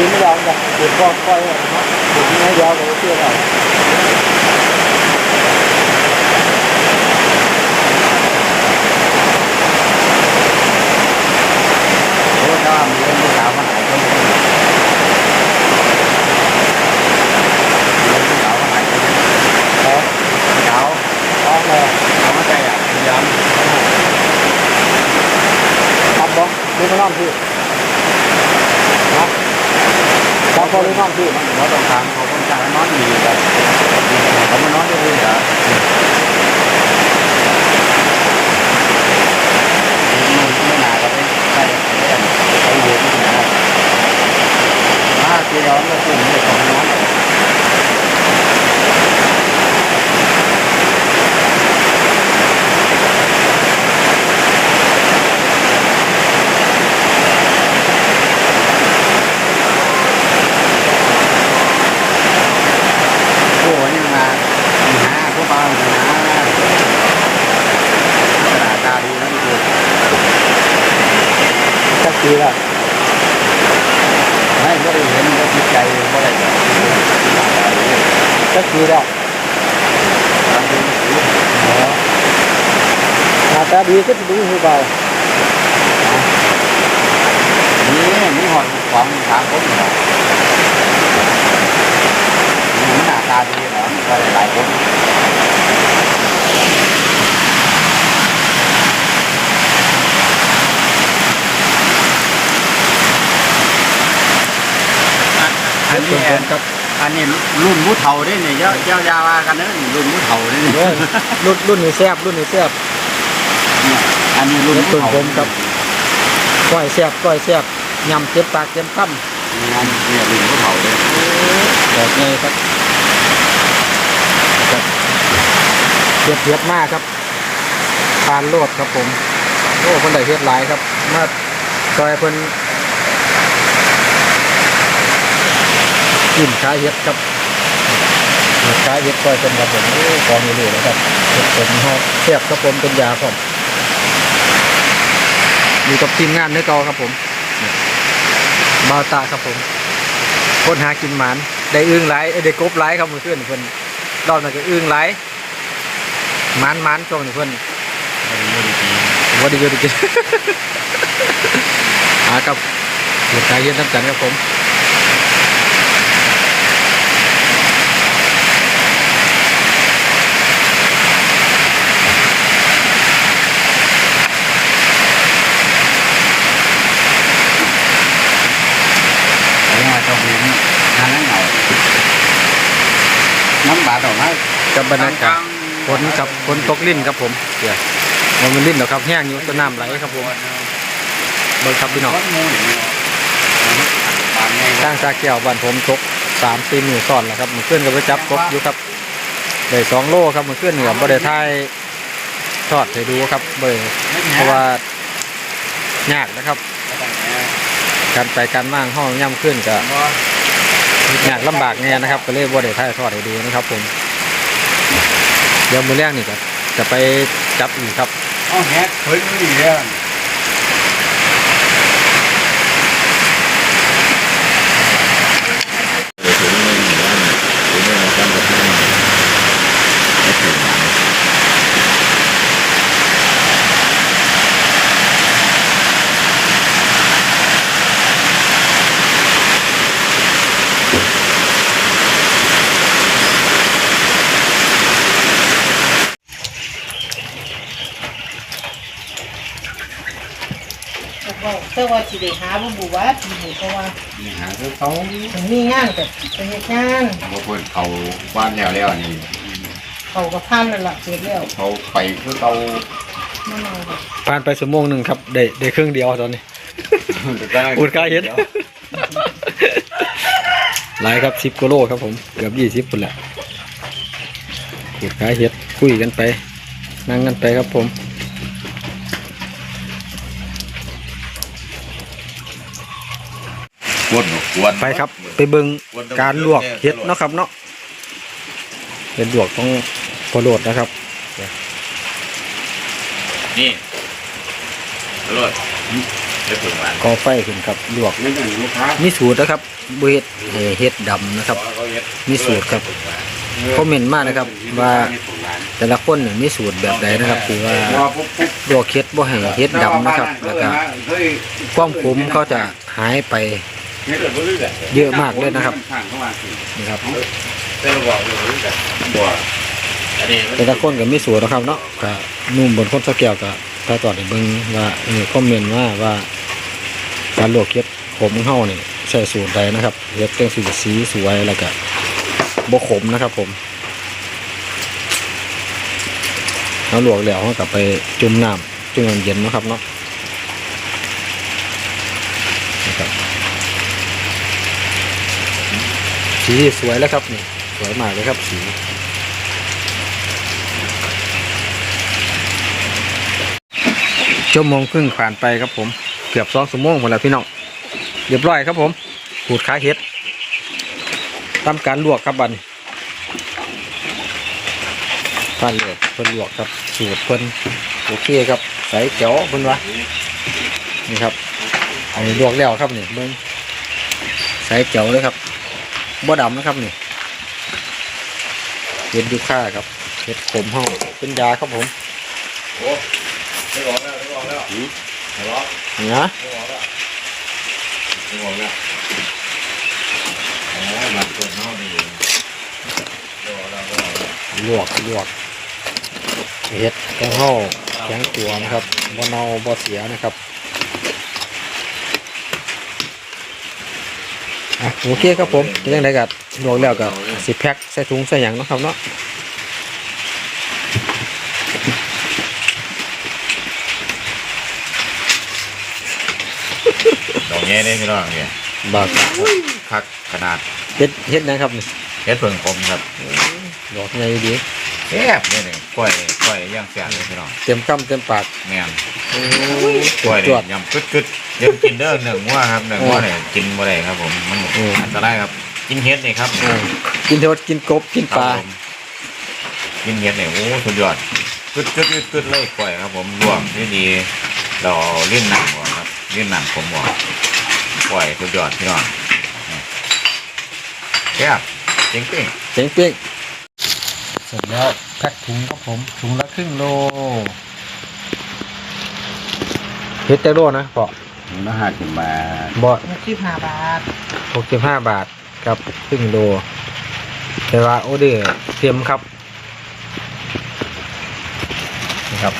ปีไม่ยอมจะปลูกก็ค่อยเนาะปลูกไม่ยาวเลยเชื่อเรา โอ้ถ้ามีเรื่องผู้สาวมาหายคนเดียวเรื่องผู้สาวมาหายคนเดียว แล้ว ผู้สาว ท้องเลย เขาไม่ใจอะพยายาม ทำบ้องดูมานอนพี่นะ ทำพอดูนอนพี่มันหัวตรงทางเขาคนกลางนอนดีเลยเขามานอนด้วยเหรอไม่หนาก็ไปใส่เล่นไปอยู่ที่ไหนถ้าเกี่ยวกับกลุ่มเด็กของน้อง โอ้ยมาหาพวกเราหาตาตาดีนะคือ สักปีละไม่ก็ได้เห็นก็จิตใจก็ได้แบบสักปีละหน้าตาดีก็จะดูคือเบานี่มีหอดของถามผมเหรอมีหน้าตาดีเหรอก็หลายคน อันนี้ครับอันนี้รุ่นผู้เฒ่าได้เนี่ยเจ้าเจ้ายาวากันเนอะรุ่นผู้เฒ่าได้เนี่ยเว้ยรุ่นรุ่นนี้แซ่บรุ่นนี้แซ่บอันนี้รุ่นรุ่นผมครับก้อยแซ่บก้อยแซ่บยำเจ็บปากเจ็บคำงานเนี่ยรุ่นผู้เฒ่าเลยแบบนี้ครับครับเทียบเทียบมากครับทานโลดครับผมโอ้คนใดเฮ็ดหลายครับมาซอยเพิ่น กินขายเฮ็ดครับขายเฮ็ดก้อยเป็นครับผมโอ้ของอยู่เลยนะครับเฮ็ดเป็นเฮาแซ่บครับผมเป็นยาครับอยู่กับทีมงานในเก่าครับผมบาตาครับผมคนหากินหมันได้อึ้งหลายเอ้ยได้กบหลครับเมื่อนเพิ่อนรอบนั้นก็อึ้งหลหมันหมันช่วงนี้เพิ่อนว่าดีเยอะดีกินหากับเหตุการณ์เย็นน้ำกันครับผม เอามาต้องเห็นทางนั้นเหงาน้ำบาดออกมา กับบรรยากาศฝนครับฝนตกลิ้นครับผมเดี๋ยวมันมันลิ้นหรอครับแห้งอยู่ต้นน้ำไหลครับผมเบิ่งครับพี่น้องวัดมูนี่เนาะบางทางสาแก้วบ้านผมตกสามสี่มือซ้อนแล้วครับเมื่อคืนก็ไปจับกบอยู่ครับได้สองโลครับเมื่อคืนเหนือบ่ได้ทายทอดให้ดูครับเบิ่งเพราะว่ายากนะครับ การไปการว่างห้องย่ำขึ้นก็ยากลำบากเนี่ยนะครับ ก็เลยบ่ได้ถ่ายทอดให้ดูนะครับผม เดี๋ยวมือแรกนี่ครับจะไปจับอีกครับอ๋อแฮกเฮ้ยนี่เนี่ย แต่ว่าสิได้หาบ่บูว่าสิให้เพราะว่านี่หาคือเขาถึงมีงานก็ไปเฮ็ดงานบางคนเขาบ้านแล้วแล้วนี่เขาก็พันแล้วล่ะเสร็จแล้วเขาไปคือเขานั่นเอาค่ะผ่านไปชั่วโมงหนึ่งครับได้ได้ครึ่งเดียวตอนนี้ อุดกายเฮ็ด หลายครับสิบกิโลครับผมเกือบยี่สิบคนแหละอุดกายเฮ็ดคุยกันไป นั่งกันไปครับผม วนวนไปครับ ไปเบิงการลวกเฮ็ดเนาะครับเนาะเป็นลวกของพอโลดนะครับ นี่ตลอดเฮ็ดผึ่งหวานก่อไฟขึ้นครับลวกนี่เป็นลูกค้ามีสูตรนะครับบเฮ็ดให้เฮ็ดดำนะครับเขาเฮ็ดมีสูตรครับคอมเมนต์มานะครับ ว่าแต่ละคนเนี่ยมีสูตรแบบใดนะครับที่ว่าลวกเฮ็ดบ่ให้เฮ็ดดำนะครับ แล้วก็ความขมเขาจะหายไป เยอะมากเลยนะครับนี่ครับแต่เราบอกเลยว่าบัวอันนี้แต่ละคนก็มีสูตรนะครับเนาะก็หนุ่มบนคนสะแก้วก็ถ้าตอดให้เบิ่งว่าเออคอมเมนต์มาว่าการลวกเฮ็ดขมของเฮานี่ใช้สูตรใดนะครับเฮ็ดจังสิจะสีสวยแล้วก็บ่ขมนะครับ ผมเราลวกแล้วเราก็ไปจุ่มน้ำจุ่มน้ำเย็นเนาะครับเนาะนะครับ สีสวยแล้วครับนี่สวยมากเลยครับสีชั่วโมงครึ่งผ่านไปครับผมเกือบสองชั่วโมงหมดแล้วพี่น้องเรียบร้อยครับผมขูดขาเห็ดทำการลวกครับบันผ่านเลยเพิ่นลวกครับสูตรเพิ่นโอเคครับใส่เจ๋วเพิ่นวะนี่ครับอันนี้ลวกแล้วครับนี่เบิ่งใส่เจ๋วเลยครับ บ่ดำนะครับนี่เห็ดยูค่าครับเห็ดขมห้องเป็นยาครับผมโอ้ไม่บอกแล้วไม่บอกแล้วไม่บอกนี่นะไม่บอกแล้วไม่บอกแล้วอ๋อมาตัวน้องนี่ไม่บอกแล้วไม่บอกแล้วลวกลวกเห็ดแกงห่อแข็งตัวนะครับบ่เน่าบ่เสียนะครับ อะโอเคครับผมจะยังไงกัลวกแล้วก็สิแพ็คใส่ถุงใส่หยังเนาะครับเนาะดอกแง่ได้พี่น้องเนี่ยบาทคักขนาดเฮ็ดเฮ็ดนะครับนี่เฮ็ดเพิ่งผมครับดอกใหญ่ดี แซ่บนี่หนึ่งกล้วยกล้วยย่างแซ่บเลยพี่น้องเต็มคำเต็มปากแม่นโอ้กล้วยจเนี่วด ยยำกึดกึดเดี๋ยวกินเด้อเนื้องัวครับเนื้องัวเนี่ยกินบ่ได้ครับผมมันอืม อันตรายครับ กินเฮ็ดนี่ครับเออกินเทวดกินกบกินปลาครับผมกินเห็ดเนี่ยโอ้สุดยอดกึดกึดกึดกึดเลยกล้วยครับ ผมรวมที่ดีเราเล่นหนังก่อนครับเล่นหนังผมก่อนกล้วยสุดยอดพี่น้องแซ่บจริงจริงเจ๋งเปี้ยง เสร็จแล้วแพ็คถุงครับผมถุงละครึ่งโลเฮ็ดแต่โลนะพอๆน่าหากินมาบ่หกสิบห้าบาทหกสิบห้าบาทกับครึ่งโลแต่ว่าโอเดอร์เต็มครับนะครับ